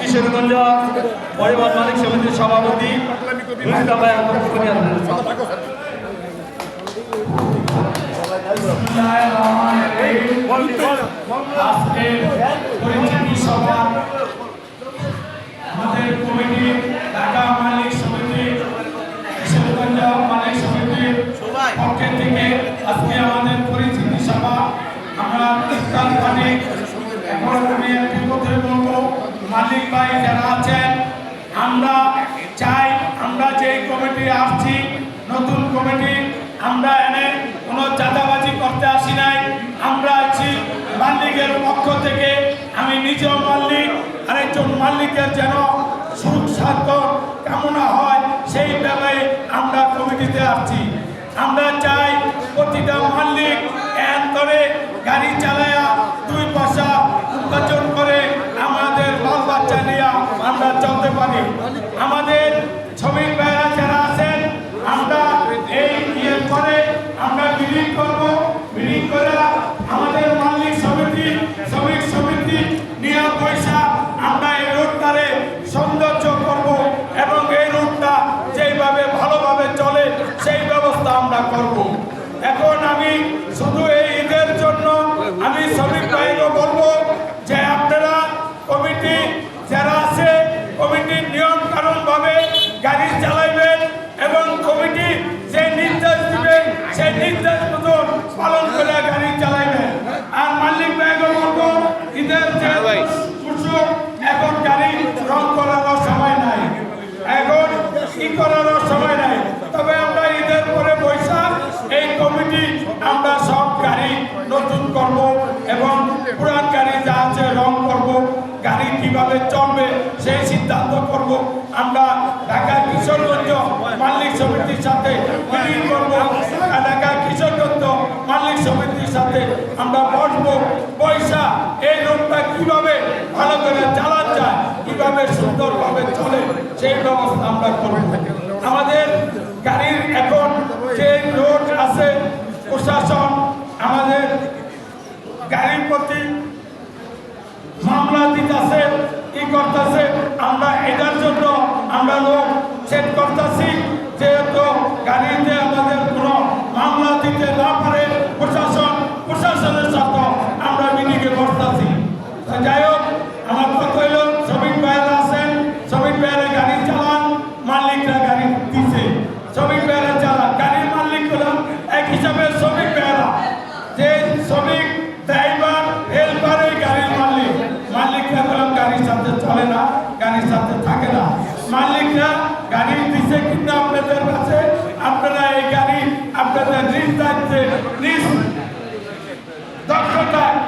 কিশোরগঞ্জ পরিবার মালিক সমিতির সভাপতি আমাদের কমিটি, ঢাকা মালিক সমিতি কিশোরগঞ্জ মালিক সমিতির পক্ষের থেকে আজকে আমাদের পরিচিতি সভা। আমরা ইফতার পানি এখন আমি একটি কথা বলব মালিক ভাই যারা আছেন, আমরা চাই, আমরা যে কমিটি আসছি, নতুন কমিটি, আমরা এনে কোনো চাঁদাবাজি করতে আসি নাই। আমরা আছি মালিকের পক্ষ থেকে। আমি নিজেও মাল্লিক আরেকজন মালিকের যেন সুখ সাধ্য কামনা হয়, সেই ব্যাপারে আমরা কমিটিতে আসছি। আমরা আমাদের শ্রমিক ভাইরা যারা আছেন, আমরা এই ইয়ে করে আমরা মিটিং করব। মিটিং করে আমাদের মালিক সমিতি, শ্রমিক সমিতি নিয়ে পয়সা আমরা এই রোডটারে সৌন্দর্য করব এবং এই রোডটা যেইভাবে ভালোভাবে চলে, সেই ব্যবস্থা আমরা করব। এখন আমি শুধু এই ঈদের জন্য আমি শ্রমিক ভাইকে বলব যে আপনারা কমিটি যারা কমিটি আমরা সব গাড়ি নতুন করব এবং পুরান গাড়ি যা আছে রং করব, গাড়ি কীভাবে চলবে সেই সিদ্ধান্ত করব। আমরা ঢাকা কিশোরগঞ্জ মালিক সমিতির সাথে মিটিং করব ঢাকা কিশোরগঞ্জ মালিক সমিতির সাথে আমরা বসবো। পয়সা, এই রোডটা কীভাবে ভালো করে চালান যায়, কীভাবে সুন্দরভাবে চলে, সেই ব্যবস্থা আমরা করব। আমাদের গাড়ির এখন যে রোড আছে প্রশাসন আমাদের গাড়ির প্রতি মামলা দিতেছে কি করতেছে। আমরা এটার জন্য আমরা লোক চেক করতেছি, যেহেতু গাড়িতে আমাদের কোনো মামলা দিতে